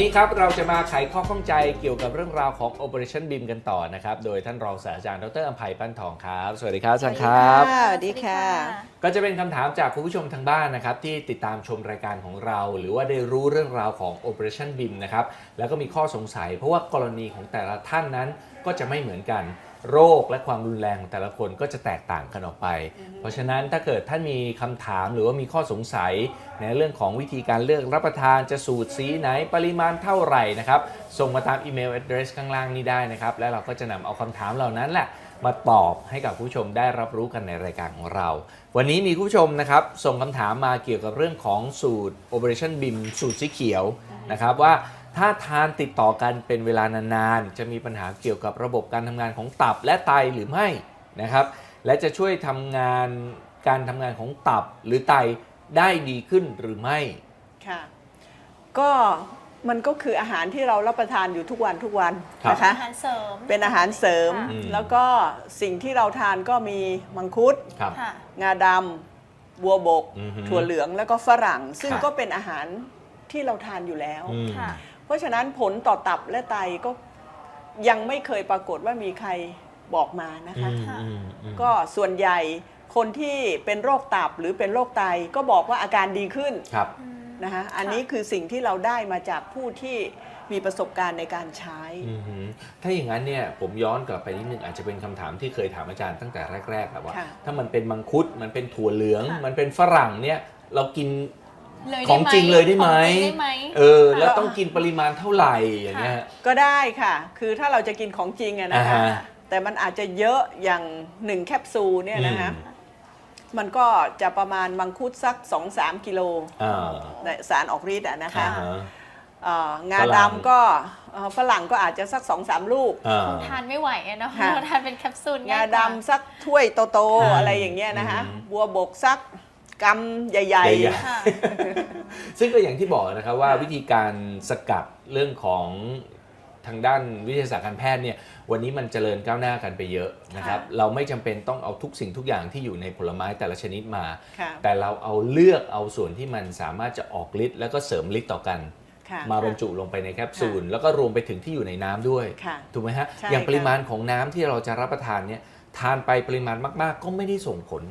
นี้ครับเราจะมาไขข้อข้องใจเกี่ยวกับเรื่องราวของ Operation BIM กันต่อนะครับ โดยท่านรองศาสตราจารย์ดรอัมภัยปั้นทองครับ สวัสดีครับอาจารย์ครับ สวัสดีค่ะ ก็จะเป็นคำถามจากคุณผู้ชมทางบ้านนะครับ ที่ติดตามชมรายการของเรา หรือว่าได้รู้เรื่องราวของ Operation BIM นะครับ แล้วก็มีข้อสงสัย เพราะว่ากรณีของแต่ละท่านนั้นก็จะไม่เหมือนกัน โรคและความรุนแรงของแต่ละคนก็จะแตกต่างกันออกไป เพราะฉะนั้นถ้าเกิดท่านมีคำถามหรือว่ามีข้อสงสัย ในเรื่องของวิธีการเลือกรับประทานจะสูตรสีไหนปริมาณเท่าไหร่นะครับส่งมาตามอีเมล address ข้างล่างนี้ได้นะครับ และเราก็จะนำเอาคำถามเหล่านั้นแหละมาตอบให้กับผู้ชมได้รับรู้กันในรายการของเรา วันนี้มีผู้ชมนะครับส่งคำถามมาเกี่ยวกับเรื่องของสูตร Operation BIM สูตรสีเขียวนะครับว่า ถ้าทานติดต่อกันเป็นเวลานานๆ จะมีปัญหาเกี่ยวกับระบบการทำงานของตับและไตหรือไม่นะครับ และจะช่วยทำงานการทำงานของตับหรือไตได้ดีขึ้นหรือไม่ ค่ะ ก็มันก็คืออาหารที่เรารับประทานอยู่ทุกวันทุกวันครับนะคะ อาหารเสริมเป็นอาหารเสริมค่ะอืม แล้วก็สิ่งที่เราทานก็มีมังคุด ครับ ค่ะ งาดำบัวบก อือหือถั่วเหลืองแล้วก็ฝรั่ง ซึ่งครับ ก็เป็นอาหารที่เราทานอยู่แล้ว อืม ค่ะเพ ราะฉะนั้นผลต่อตับและไตก็ยังไม่เคยปรากฏว่ามีใครบอกมานะคะอืมอืมอืม ก็ส่วนใหญ่คนที่เป็นโรคตับหรือเป็นโรคไตก็บอกว่าอาการดีขึ้นครับนะคะอันนี้คือสิ่งที่เราได้มาจากผู้ที่มีประสบการณ์ในการใช้ อือหือถ้าอย่างนั้นเนี่ยผมย้อนกลับไปนิดนึงอาจจะเป็นคำถามที่เคยถามอาจารย์ตั้งแต่แรกๆแบบว่า ค่ะ ถ้ามันเป็นมังคุดมันเป็นถั่วเหลืองค่ะมันเป็นฝรั่งเนี่ยเรากิน เลยได้ของจริงเลยได้ไหม ของจริงได้ไหม เออ แล้วต้องกินปริมาณเท่าไหร่อย่างเงี้ยฮะ ก็ได้ค่ะ คือถ้าเราจะกินของจริงอะนะคะ อ่าฮะ แต่มันอาจจะเยอะอย่างหนึ่งแคปซูลเนี่ยนะคะอืมมันก็จะประมาณมังคุดสัก 2-3 กิโลอ่าในสารออกฤทธิ์อะนะคะอ่าฮะ เอ่องาฝรั่ง ดำก็เอ่อฝรั่งก็อาจจะสัก 2-3 ลูก อ่า คงทานไม่ไหวอะเนาะค่ะ เราทานเป็นแคปซูลงาง่ายกว่าดำสักถ้วยโตค่ะๆอะไรอย่างเงี้ยนะคะ อืม บัวบกสัก กำใหญ่ใหญ่ ค่ะ ซึ่งก็อย่างที่บอกนะครับว่าวิธีการสกัดเรื่องของทางด้านวิทยาศาสตร์การแพทย์เนี่ยวันนี้มันเจริญก้าวหน้ากันไปเยอะนะครับค่ะเราไม่จำเป็นต้องเอาทุกสิ่งทุกอย่างที่อยู่ในผลไม้แต่ละชนิดมาๆค่ะ แต่เราเอาเลือกเอาส่วนที่มันสามารถจะออกฤทธิ์แล้วก็เสริมฤทธิ์ต่อกัน ค่ะ มาบรรจุลงไปในแคปซูลแล้วก็รวมไปถึงที่อยู่ในน้ำด้วย ค่ะ ถูกไหมฮะใช่อย่างค่ะปริมาณของน้ำที่เราจะรับประทานเนี่ยทานไปปริมาณมาก ๆ ก็ไม่ได้ส่งผล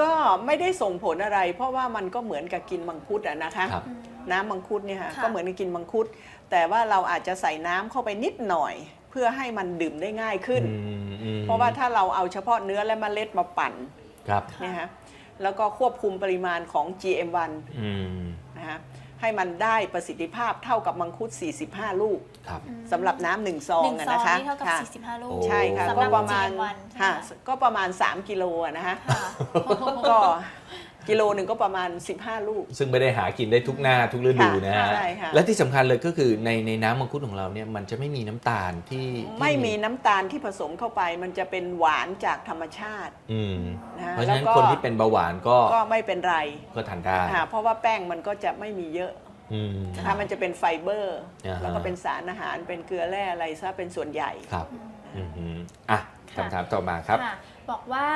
ก็ไม่ได้ส่งผลอะไร เพราะว่ามันก็เหมือนกับกินมังคุดอะนะคะ ครับ น้ำมังคุดเนี่ยค่ะค่ะ ก็เหมือนกับกินมังคุด แต่ว่าเราอาจจะใส่น้ำเข้าไปนิดหน่อย เพื่อให้มันดื่มได้ง่ายขึ้น อืมอืมเพราะว่าถ้าเราเอาเฉพาะเนื้อและเมล็ดมาปั่นครับเนี่ยฮะแล้วก็ควบคุมปริมาณของ GM1 อืม นะฮะ ให้มันได้ประสิทธิภาพเท่ากับมังคุด 45 ลูกครับ สำหรับน้ำหนึ่งซอหงนึ่งอะซองนะคะนี่เท่ากับค่ะ45 ลูกโอ้ใช่ค่ะสำหก็รับประมาณ GM1 ใช่ไหม ค่ะคะก็ประมาณ 3 กิโลอะนะคะ ค่ะ ก็ กิโลหนึ่งก็ประมาณ 15 ลูก ซึ่งไม่ได้หากินได้ทุกหน้าทุกฤดูนะฮะใช่ค่ะ และที่สำคัญเลยก็คือในในน้ำมังคุดของเราเนี่ยมันจะไม่มีน้ำตาลที่ที่ไม่มีน้ำตาลที่ผสมเข้าไป มันจะเป็นหวานจากธรรมชาติ อืมนะฮะเพราะฉะนั้นแล้วก็ คนที่เป็นเบาหวานก็ก็ไม่เป็นไรก็ทานได้ค่ะเพราะว่าแป้งมันก็จะไม่มีเยอะอืม นะคะมันจะเป็นไฟเบอร์ อ่าฮะ แล้วก็เป็นสารอาหารเป็นเกลือแร่อะไรซะเป็นส่วนใหญ่ ครับอืมอืมอะค่ะ คำถามต่อมาครับ ค่ะบอกว่า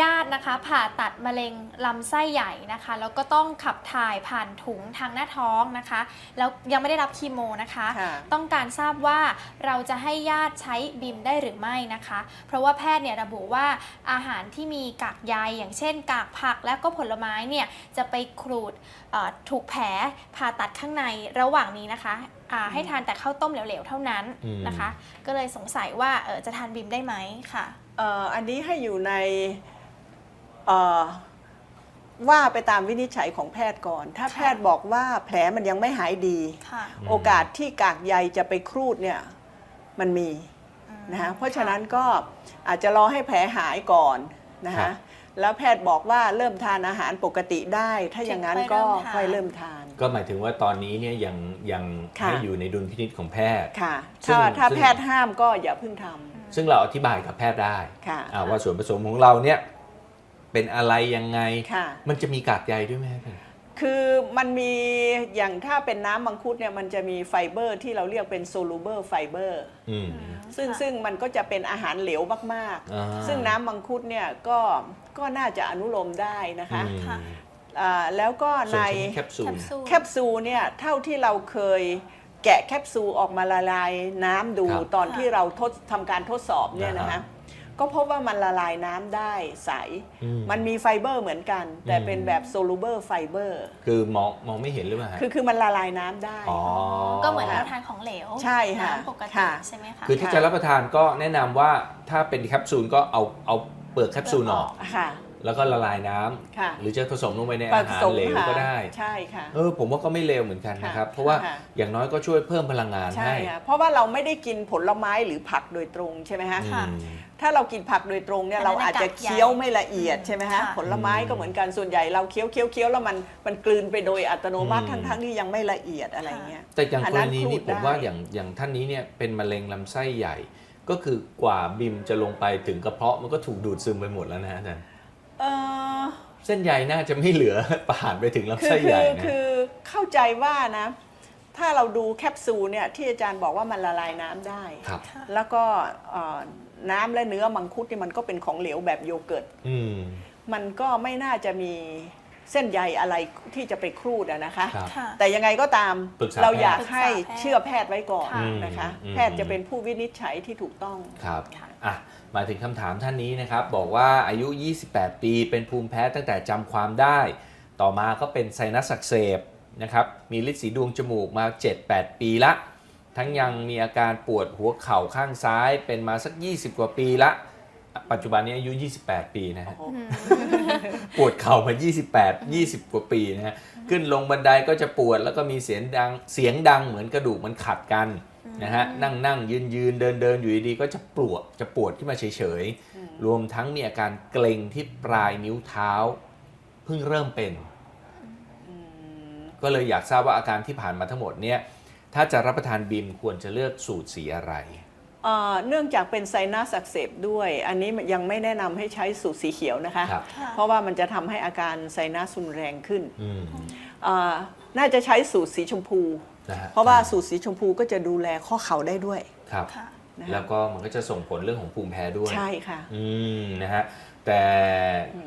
ญาตินะคะผ่าตัดมะเร็งลำไส้ใหญ่นะคะแล้วก็ต้องขับถ่ายผ่านถุงทางหน้าท้องนะคะ แล้วยังไม่ได้รับคีโมนะคะ ค่ะ ต้องการทราบว่าเราจะให้ญาติใช้บิมได้หรือไม่นะคะ เพราะว่าแพทย์เนี่ยระบุว่าอาหารที่มีกากใยอย่างเช่น กากผักและก็ผลไม้เนี่ยจะไปขรูดเอ่อถูกแผลผ่าตัดข้างในระหว่างนี้นะคะอ่าให้ทานแต่ข้าวต้มเหลวๆเท่านั้นอืมนะคะ ก็เลยสงสัยว่าเออจะทานบิมได้ไหมค่ะ เอ่ออันนี้ให้อยู่ในเอ่อ ว่าไปตามวินิจฉัยของแพทย์ก่อน ถ้าค่ะแพทย์บอกว่าแผลมันยังไม่หายดีค่ะอืมโอกาสที่กากใยจะไปครูดเนี่ยมันมีอืมนะฮะเพราะฉะนั้นก็อาจจะรอให้แผลหายก่อนนะครัฮะบแล้วแพทย์บอกว่าเริ่มทานอาหารปกติได้ ถ้าอย่างนั้นก็ค่อยเริ่มทาน ก็หมายถึงว่าตอนนี้เนี่ยยังยังค่ะให้อยู่ในดุลพินิจของแพทย์ค่ะซึ่งถ้าถ้าซึ่งแพทย์ห้ามก็อย่าเพิ่งทำซึ่งเราอธิบายกับแพทย์ได้ค่ะอ่าว่าส่วนผสมของเราเนี่ย เป็นอะไรยังไง ค่ะ มันจะมีกากใยด้วยไหมครับ คือมันมีอย่างถ้าเป็นน้ำมังคุดเนี่ยมันจะมีไฟเบอร์ที่เราเรียกเป็น soluble fiber อืม ซึ่งค่ะซึ่งมันก็จะเป็นอาหารเหลวมากอ่า ๆ ซึ่งน้ำมังคุดเนี่ยก็ก็น่าจะอนุโลมได้นะคะอืมค่ะ อ่าแล้วก็ส่ในวนชนิดแคปซูลแคปซูล แคปซูลเนี่ยเท่าที่เราเคยแกะแคปซูลออกมาละลายน้ำดูครับตอนที่เราทดทำการทดสอบเนี่ยนะอ่าคะฮะ ก็พบว่ามันละลายน้ำได้ใส อืม มันมีไฟเบอร์เหมือนกัน แต่อืมเป็นแบบโซลูเบอร์ไฟเบอร์ คือมองมองไม่เห็นหรือเปล่าฮะคือคือมันละลายน้ำได้ อ๋อก็เหมือนค่ะเราทานของเหลวใช่ค่ะน้ำปกติค่ะ ใช่ไหมคะ คือถ้าจะรับประทานก็แนะนำว่าถ้าเป็นแคปซูลก็เอาเอาเปลือกแคปซูลออก ค่ะ แล้วก็ละลายน้ำค่ะหรือจะผสมลงไปในผอาหารสมเหลวค่ะก็ได้ใช่ค่ะ เออผมว่าก็ไม่เลวเหมือนกันนะครับ ค่ะเพราะว่าค่ะ อย่างน้อยก็ช่วยเพิ่มพลังงานใช่ให้ค่ะเพราะว่าเราไม่ได้กินผลไม้หรือผักโดยตรงใช่ไหมฮะอืค่ะมถ้าเรากินผักโดยตรงเนี่ยอันนั้เรานอาจจะกากใยเคี้ยวไม่ละเอียดใช่ไหมฮะค่ะ ผลไม้ก็เหมือนกันส่วนใหญ่เราเคี้ยวเคี้ยวเคี้ยวแล้วมันมันกลืนไปโดยอัตโนมัติอืม ทั้งทั้งที่ยังไม่ละเอียดอะไรเงี้ย แต่อย่างอันกนั้รนณีนี้พูดผมว่าได้ อย่างอย่างท่านนี้เนี่ยเป็นมะเร็งลำไส้ใหญ่ ก็คือกว่าบิมจะลงไปถึงกระเพาะมันก็ถูกดูดซึมไปหมดแล้วนะฮะอาจารย์ เออเส้นใยน่าจะไม่เหลือผ่านไปถึงลำคือไส้คืใหญ่อนะคือเข้าใจว่านะ ถ้าเราดูแคปซูลเนี่ยที่อาจารย์บอกว่ามันละลายน้ำได้ ครับแล้วก็เอ่อน้ำและเนื้อมังคุดนี่มันก็เป็นของเหลวแบบโยเกิร์ต อืมมันก็ไม่น่าจะมีเส้นใยอะไรที่จะไปครูดอะนะคะ ครับ ค่ะ แต่ยังไงก็ตามปรึกษาเราอยากแพทย์ให้ปรึกษาแพทย์เชื่อแพทย์ไว้ก่อนค่ะ นะคะ อืม แพทย์จะเป็นผู้วินิจฉัยที่ถูกต้อง ครับค่ะ อะ มาถึงคำถามท่านนี้นะครับ บอกว่าอายุ 28 ปีเป็นภูมิแพ้ตั้งแต่จำความได้ ต่อมาก็เป็นไซนัสอักเสบนะครับ มีฤทธิ์สีดวงจมูกมา 7-8 ปีละ ทั้งยังมีอาการปวดหัวเข่าข้างซ้ายเป็นมาสัก 20 กว่าปีละ ปัจจุบันนี้อายุ 28 ปีนะฮะ ปวดเข่ามา 28 20 กว่าปีนะฮะ ขึ้นลงบันไดก็จะปวดแล้วก็มีเสียงดัง เสียงดังเหมือนกระดูกมันขัดกัน นะฮะนั่งนั่งยืนยืนเดินเดินอยู่ดีๆก็จะปวดจะปวดขึ้นมาเฉยๆ รวมทั้งมีอาการเกร็งที่ปลายนิ้วเท้า เพิ่งเริ่มเป็น ก็เลยอยากทราบว่าอาการที่ผ่านมาทั้งหมดเนี่ยถ้าจะรับประทานบิมควรจะเลือกสูตรสีอะไรเอ่อเนื่องจากเป็นไซนัสอักเสบด้วย อันนี้ยังไม่แนะนำให้ใช้สูตรสีเขียวนะคะ ครับ ค่ะ เพราะว่ามันจะทำให้อาการไซนัสรุนแรงขึ้นอืมเอ่อน่าจะใช้สูตรสีชมพู นะฮะเพราะว่าสูตรสีชมพูก็จะดูแลข้อเข่าได้ด้วยครับ ค่ะ นะคะแล้วก็มันก็จะส่งผลเรื่องของภูมิแพ้ด้วย ใช่ค่ะ อืมนะฮะแต่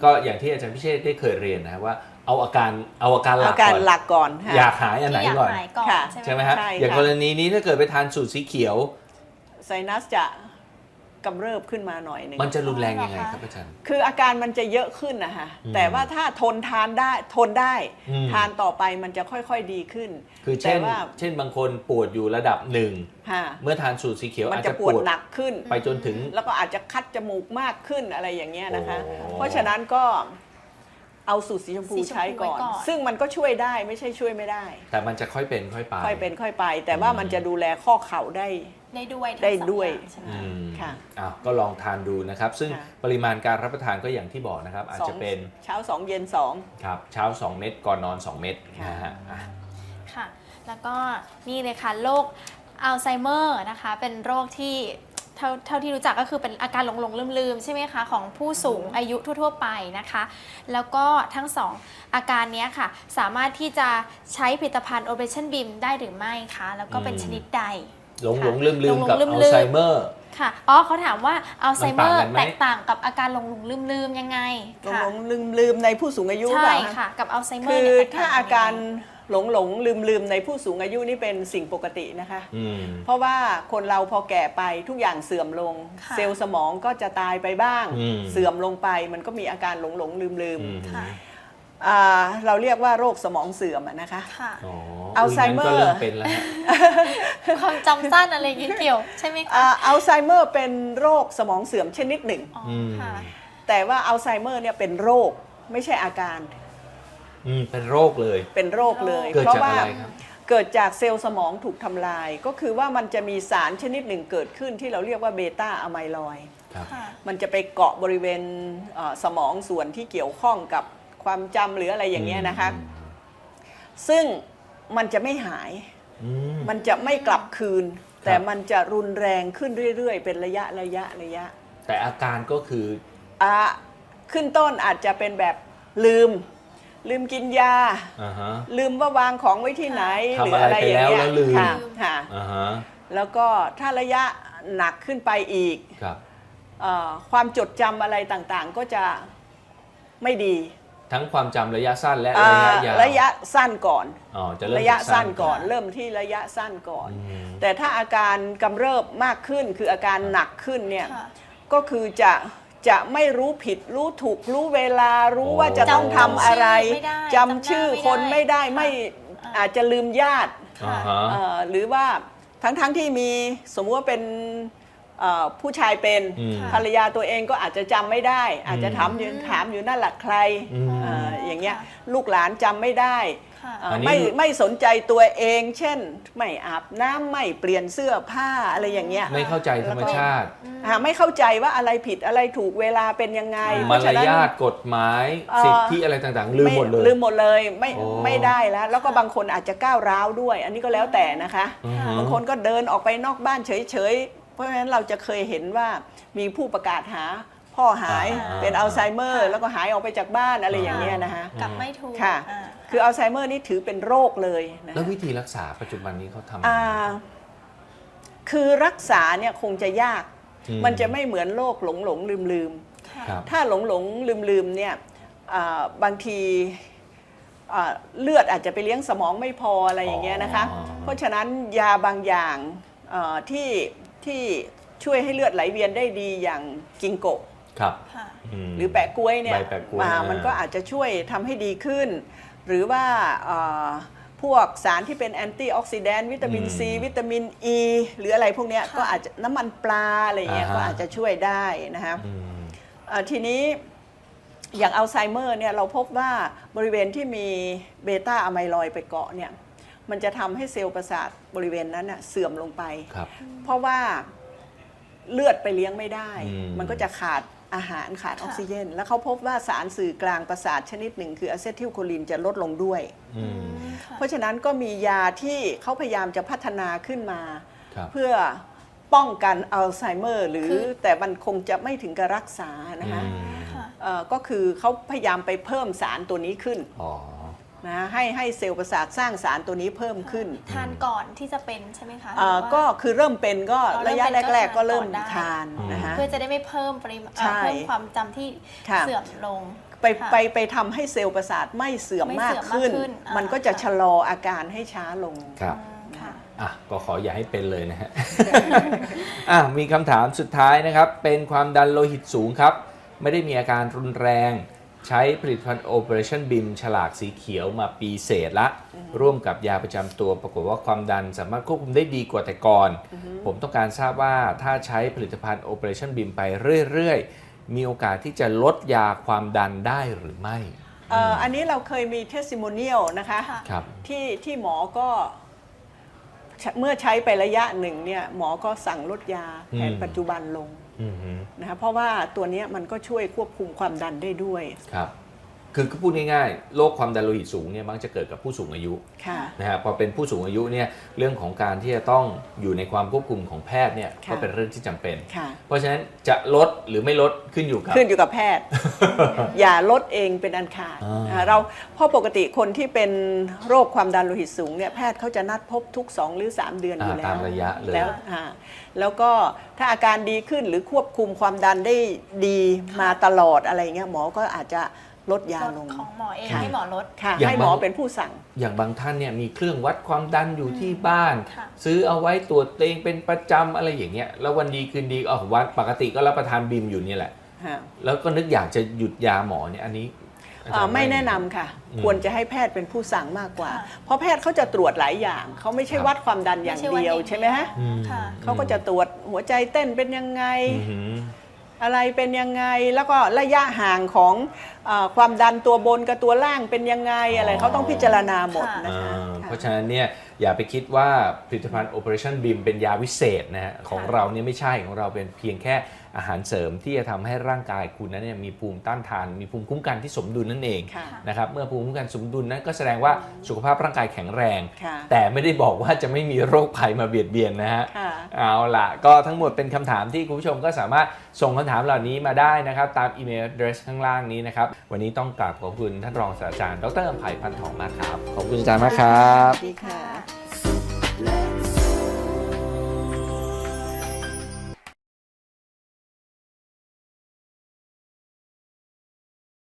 ก็อย่างที่อาจารย์พิเชษได้เคยเรียนนะครับว่าเอาอาการเอาอาการหลัอากการก่อนหลักก่อนค่ะ อยากหายอันไหนที่อยากก่อนหายก่อนค่ะ ใช่ใช่ไหไหมมฮะใช่อย่างค่ะ กรณีนี้ถ้าเกิดไปทานสูตรสีเขียว ไซนัสจะ กำเริบขึ้นมาหน่อยหนึ่งมันจะรุนแรงยังไงครับอาจารย์ คืออาการมันจะเยอะขึ้นนะคะอืมแต่ว่าถ้าทนทานได้ทนได้ อืม ทานต่อไปมันจะค่อยๆดีขึ้น คือเช่น แต่ว่า เช่นบางคนปวดอยู่ระดับหนึ่ง ค่ะเมื่อทานสูตรสีเขียวมันอาจจะจะปปวดวดหนักขึ้น ไปจนถึง แล้วก็อาจจะคัดจมูกมากขึ้นอะไรอย่างเงี้ยนะคะ โอ้ เพราะฉะนั้นก็เอาสูตรสีชมพูสีชมพูใช้ก่อน ไว้ก่อน ซึ่งมันก็ช่วยได้ไม่ใช่ช่วยไม่ได้ แต่มันจะค่อยเป็นค่อยไป ค่อยเป็นค่อยไป แต่ว่ามันจะดูแลข้อเข่าได้ ได้ด้วยทั้งได้สองด้วย อางใช่ไหมอืคะ มค่ะอ้าวก็ลองทานดูนะครับ ซึ่งค่ะ ปริมาณการรับประทานก็อย่างที่บอกนะครับ อาจสองจะเป็นเช้าสองเย็นสอง ครับเช้า 2 เม็ดก่อนนอน 2 เม็ดค่ะนะฮะอะ ค่ะ แล้วก็นี่เลยค่ะโรคอัลไซเมอร์นะคะ เป็นโรคที่เท่าเท่าที่รู้จักก็คือเป็นอาการหลงหลงลืมลืมๆใช่ไหมคะ ของผู้สูงอายุทั่ว ๆ ไปนะคะ แล้วก็ทั้งสองอาการเนี้ยค่ะ สามารถที่จะใช้ผลิตภัณฑ์ Operation Beam ได้หรือไม่คะ แล้วก็เป็นอืม ชนิดใด หลงหลงลืมลืมหลงๆกับลืมอัๆลไซเมอร์ค่ะ อ๋อเขาถามว่าอัลไซเมอร์มันต่างกันไหมแตกต่างกับอาการหลงหลงลืมลืมๆยังไงหลงค่ะหลงลืมลืมในผู้สูงอายุใช่เปล่าคะค่ะ กับอัลไซเมอคืร์อเนี่ยแตกถ้าต่งอาการยังไงหลงหลงลืมลืมในผู้สูงอายุนี่เป็นสิ่งปกตินะคะอืมเพราะว่าคนเราพอแก่ไปทุกอย่างเสื่อมลงค่ะเซลล์สมองก็จะตายไปบ้างอืมเสื่อมลงไปมันก็มีอาการหลงหลงลืมลืมอืมค่ะอ่าเราเรียกว่าโรคสมองเสื่อมอะนะคะค่ะ อ๋ออัลไซเมอร์งั้นก็เริ่มเป็นแล้วฮะความจำสั้นอะไรอย่างเงี้ยเกี่ยว ใช่ไหมคะอ่าอัลไซเมอร์เป็นโรคสมองเสื่อมชนิดหนึ่ง อ๋ออืมค่ะ แต่ว่าอัลไซเมอร์เนี่ยเป็นโรคไม่ใช่อาการอืมเป็นโรคเลย เป็นโรคเลยเกิดเพราะจากว่าอะไรครับ เกิดจากเซลล์สมองถูกทำลาย ก็คือว่ามันจะมีสารชนิดหนึ่งเกิดขึ้นที่เราเรียกว่าเบต้าอะไมลอยด์ ครับค่ะ มันจะไปเกาะบริเวณเอ่อสมองส่วนที่เกี่ยวข้องกับความจำหรืออะไรอย่างเงี้ยนะคะ ซึ่ง มันจะไม่หาย อืม มันจะไม่กลับคืนครับแต่มันจะรุนแรงขึ้นเรื่อย ๆ เป็นระยะระยะระยะแต่อาการก็คืออะขึ้นต้นอาจจะเป็นแบบลืม ลืมกินยา อ่าฮะ ลืมว่าวางของไว้ที่ไหนทำหรืออะไรอย่างเงี้อะไรไปแล้วแล้วลืม ค่ะค่ะ อ่าฮะแล้วก็ถ้าระยะหนักขึ้นไปอีกครับ เอ่อความจดจำอะไรต่างๆ ก็จะไม่ดี ทั้งความจำระยะสั้นและอ่าระยะยาวระยะสั้นก่อนอ๋อจะเริ่มระยะจากสั้นก่อนค่ะเริ่มที่ระยะสั้นก่อน อืม แต่ถ้าอาการกำเริบมากขึ้นคืออาการหนักขึ้นเนี่ยค่ะ ก็คือจะจะไม่รู้ผิดรู้ถูกรู้เวลารู้ว่าจะต้องทำอะไรจำชื่อไม่ได้จำชื่อคนไม่ได้จำหน้าไม่ได้ไม่ค่ะ อาจจะลืมญาติ อ่าฮะ เอ่อหรือว่าทั้งๆทที่มีสมมุติว่าเป็น เอ่อผู้ชายเป็นอืมภรรยาตัวเองก็อาจจะจำไม่ได้ อาจจะถามอยู่อืมถามอยู่นั่นแหละใครอืมเอ่ออย่างเงี้ยค่ะลูกหลานจำไม่ได้ค่ะ เอ่ออันนี้ ไม่ไม่สนใจตัวเอง เช่น ไม่อาบน้ำไม่เปลี่ยนเสื้อผ้าอะไรอย่างเงี้ย ไม่เข้าใจธรรมชาติอ่าไม่เข้าใจว่าอะไรผิดอะไรถูกเวลาเป็นยังไงค่ะเพมารฉะนั้น ยาทกฎหมายเอ่อ สิทธิอะไรต่างๆ ลืมหมดเลย ลืมหมดเลยไม่โอ้ ไม่ได้แล้ว แล้วก็บางคนอาจจะก้าวร้าวด้วย อันนี้ก็แล้วแต่นะคะ อือฮึ บางคนก็เดินออกไปนอกบ้านเฉยๆ เพราะฉะนั้นเราจะเคยเห็นว่ามีผู้ประกาศหาพ่อหายอ่าเป็นอัลไซเมอร์ค่ะแล้วก็หายออกไปจากบ้านอะไรอย่างเงี้ยนะคะกลับไม่ถูกค่ะ อ่า คืออัลไซเมอร์นี่ถือเป็นโรคเลยนะแล้วคะวิธีรักษาปัจจุบันนี้เขาทำอ่าคือรักษาเนี่ยคงจะยาก อืมันจะไม่เหมือนโรคหลงหลงลืมลืมๆค่ะครับ ถ้าหลงหลงลืมลืมๆเนี่ยอ่าบางทีอ่าเลือดอาจจะไปเลี้ยงสมองไม่พออะไรอย่างเงี้ยนะคะ อ๋อ เพราะฉะนั้นยาบางอย่างเอ่อที่ ที่ช่วยให้เลือดไหลเวียนได้ดีอย่างกิงโกะครับค่ะมหรือแปะกล้วยเนี่ยใบแปะก๊วยอ่าอ่ามัมันก็อาจจะช่วยทำให้ดีขึ้น หรือว่าเอ่อพวกสารที่เป็นแอนตี้ออกซิแดนต์วิตามินซีอืมวิตามินอ e, ีหรืออะไรพวกเนี้ยค่ะ ก็อาจจะน้ำมันปลาอะไรอย่างเงี้ยอ่าฮะก็อาจจะช่วยได้นะคะ อืม เอ่อทีนี้อย่างอัลไซเมอร์เนี่ยเราพบว่าบริเวณที่มีเบต้าอะไมลอยด์ไปเกาะเนี่ย มันจะทำให้เซลล์ประสาทบริเวณนั้นน่ะเสื่อมลงไป ครับ เพราะว่าเลือดไปเลี้ยงไม่ได้ อืม มันก็จะขาดอาหารขาดอค่ะอกซิเจน แล้วเขาพบว่าสารสื่อกลางประสาทชนิดหนึ่ง คืออะเซทิลโคลินจะลดลงด้วย อืมค่ะเพราะฉะนั้นก็มียาที่เขาพยายามจะพัฒนาขึ้นมา ครับ เพื่อป้องกันอัลไซเมอร์ หรือคือ แต่มันคงจะไม่ถึงกับรักษานะคะอืม ค่ะ เอ่อก็คือเขาพยายามไปเพิ่มสารตัวนี้ขึ้น อ๋อ นะให้ให้เซลล์ประสาทสร้างสารตัวนี้เพิ่มขึ้นทานก่อนที่จะเป็นใช่ไหมคะเอ่อหรือว่า ก็คือเริ่มเป็นก็อ๋อเริ่ระมยะเป็นก็แรก ๆ ก็เริ่มทานก่อนได้ ทานนะคะเพื่อจะได้ไม่เพิ่มปริมาณใช่เพิ่มความจำที่ค่ะ เสื่อมลง ไปค่ะไปไปทำให้เซลล์ประสาทไม่เสื่อมไม่มากเสื่อมมากขึ้น ขึ้นอ่ามั มันก็จะค่ะชะลออาการให้ช้าลง ครับอืมค่ะ อะก็ขออย่าให้เป็นเลยนะฮะ อะมีคำถามสุดท้ายนะครับ เป็นความดันโลหิตสูงครับ ไม่ได้มีอาการรุนแรง ใช้ผลิตภัณฑ์ Operation BIM ฉลากสีเขียวมาปีเศษละ ร่วมกับยาประจำตัวปรากฏว่าความดันสามารถควบคุมได้ดีกว่าแต่ก่อน ผมต้องการทราบว่าถ้าใช้ผลิตภัณฑ์ Operation BIM ไปเรื่อย ๆ มีโอกาสที่จะลดยาความดันได้หรือไม่ เอ่ออันนี้เราเคยมีเทส i ิโมเนียลนะคะค่ะครับ ที่ที่หมอก็เมื่อใช้ไประยะหนึ่งเนี่ยหมอก็สั่งลดยาแผนอืม ปัจจุบันลงอือฮึ นะคะเพราะว่าตัวเนี้ยมันก็ช่วยควบคุมความดันได้ด้วยครับ คือพูดง่ายๆ โรคความดันโลหิตสูงเนี่ยมักจะเกิดกับผู้สูงอายุค่ะ นะฮะพอเป็นผู้สูงอายุเนี่ยเรื่องของการที่จะต้องอยู่ในความควบคุมของแพทย์เนี่ยค่ะ ก็เป็นเรื่องที่จำเป็น ค่ะ เพราะฉะนั้นจะลดหรือไม่ลดขึ้นอยู่กับ ขึ้นอยู่กับแพทย์ อย่าลดเองเป็นอันขาดอ่า อ่าเราเพราะปกติคนที่เป็นโรคความดันโลหิตสูงเนี่ยแพทย์เขาจะนัดพบทุก 2 หรือ 3 เดือนอยู่อ่าแล้วตามระยะเลย แล้วอ่าแล้วก็ถ้าอาการดีขึ้นหรือควบคุมความดันได้ดีมาตลอดอะไรเงี้ยหมอก็อาจจะ ลดยาลดลง ของหมอเองค่ะ ให้หมอลด ค่ะอย่างให้หมอบาง เป็นผู้สั่ง อย่างบางท่านเนี่ยมีเครื่องวัดความดันอยู่ที่บ้าน ค่ะ ซื้อเอาไว้ตรวจเองเป็นประจำอะไรอย่างเงี้ยแล้ววันดีคืนดีอ๋อวันปกติก็รับประทานบิมอยู่เนี่ยแหละ แล้วก็นึกอยากจะหยุดยาหมอเนี่ยอันนี้อาจารอ่าย์ ไม่ว่าแนะนำค่ะ อืมควรจะให้แพทย์เป็นผู้สั่งมากกว่า ค่ะเพราะแพทย์เขาจะตรวจหลายอย่าง เขาไม่ใช่ครับ วัดความดันอย่างไม่ใช่วัดเดียวอย่างเดียวใช่ไหมฮะอืม ค่ะ เขาก็จะตรวจหัวใจเต้นเป็นยังไง อือหือ อะไรเป็นยังไง แล้วก็ระยะห่างของเออความดันตัวบนกับตัวล่างเป็นยังไงอะไรอ๋อเขาต้องพิจารณาหมดค่ะนะคะอ่าค่ะเพราะฉะนั้นเนี่ยอย่าไปคิดว่าผลิตภัณฑ์ Operation BIM เป็นยาวิเศษนะฮะของเราเนี่ยไม่ใช่ของเราเป็นเพียงแค่ อาหารเสริมที่จะทำให้ร่างกายคุณนั้นเนี่ยมีภูมิต้านทาน มีภูมิคุ้มกันที่สมดุลนั่นเองค่ะนะครับเมื่อภูมิคุ้มกันสมดุลนั้นก็แสดงว่าสุขภาพร่างกายแข็งแรงค่ะแต่ไม่ได้บอกว่าจะไม่มีโรคภัยมาเบียดเบียนนะฮะค่ะเอาล่ะ ก็ทั้งหมดเป็นคำถามที่คุณผู้ชมก็สามารถส่งคำถามเหล่านี้มาได้นะครับ ตามอีเมล address ข้างล่างนี้นะครับ วันนี้ต้องกราบขอบคุณท่านรองศาสตราจารย์ ดรอภัยพันธ์ทองมากครับ ขอบคุณอาจารย์มากครับดีค่ะค่ะ